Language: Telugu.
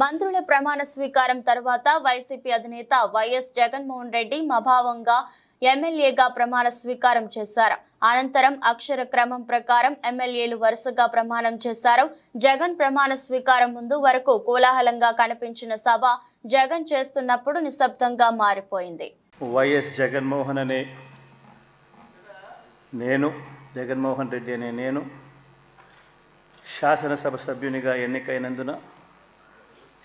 మంత్రుల ప్రమాణ స్వీకారం తర్వాత వైసీపీ అధినేత వైఎస్ జగన్మోహన్ రెడ్డి మభావంగా ఎమ్మెల్యేగా ప్రమాణ స్వీకారం చేశారు. అనంతరం అక్షర క్రమం ప్రకారం ఎమ్మెల్యేలు వరుసగా ప్రమాణం చేశారు. జగన్ ప్రమాణ స్వీకారం ముందు వరకు కోలాహలంగా కనిపించిన సభ జగన్ చేస్తున్నప్పుడు నిశ్శబ్దంగా మారిపోయింది. వైఎస్ జగన్మోహన్ అనే నేను జగన్మోహన్ రెడ్డి అనే నేను శాసనసభ సభ్యునిగా ఎన్నికైనందున